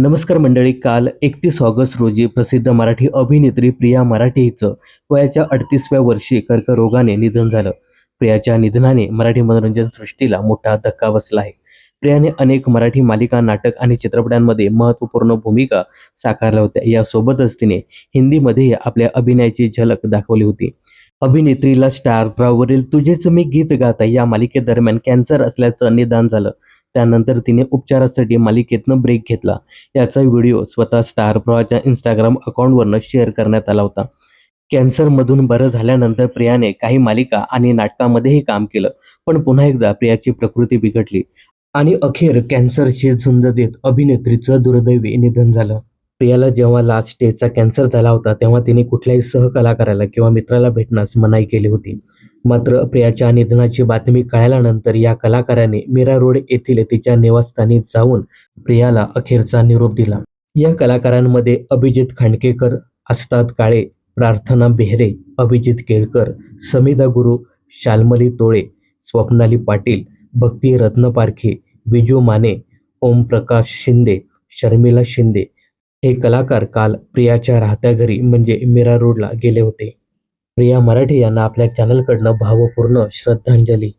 नमस्कार मंडळी काल एकतीस ऑगस्ट रोजी प्रसिद्ध मराठी अभिनेत्री प्रिया मराठे हिचं वयाच्या अडतीसव्या वर्षी कर्करोगाने निधन झालं. प्रियाच्या निधनाने मराठी मनोरंजन सृष्टीला मोठा धक्का बसला आहे. प्रियाने अनेक मराठी मालिका नाटक आणि चित्रपटांमध्ये महत्त्वपूर्ण भूमिका साकारल्या होत्या. यासोबतच तिने हिंदीमध्येही आपल्या अभिनयाची झलक दाखवली होती. अभिनेत्रीला स्टार ब्रावरील तुझेच मी गीत गाता या मालिकेदरम्यान कॅन्सर असल्याचं निदान झालं. त्यानंतर तिने उपचारासाठी मालिकेतनं ब्रेक घेतला. याचा व्हिडिओ स्वतः स्टार प्रवाहाच्या इंस्टाग्राम अकाउंटवरनं शेअर करण्यात आला होता. कॅन्सरमधून बरं झाल्यानंतर प्रियाने काही मालिका आणि नाटकामध्येही काम केलं पण पुन्हा एकदा प्रियाची प्रकृती बिघडली आणि अखेर कॅन्सरची झुंज देत अभिनेत्रीचं दुर्दैवी निधन झालं. प्रियाला जेव्हा लास्ट स्टेजचा कॅन्सर झाला होता तेव्हा तिने कुठल्याही सहकलाकाराला किंवा मित्राला भेटण्यास मनाई केली होती. मात्र प्रियाच्या निधनाची बातमी कळाल्यानंतर या कलाकाराने मीरा रोड येथील तिच्या निवासस्थानी जाऊन प्रियाला अखेरचा निरोप दिला. या कलाकारांमध्ये अभिजित खांडकेकर अस्ताद काळे प्रार्थना बेहरे अभिजित केळकर समिधा गुरु शालमली तोळे स्वप्नाली पाटील भक्ती रत्न पारखे विजू माने ओमप्रकाश शिंदे शर्मिला शिंदे हे कलाकार काल प्रियाच्या राहत्या घरी म्हणजे मीरा रोडला गेले होते. प्रिया मराठे यांना आपल्या चॅनलकडनं भावपूर्ण श्रद्धांजली.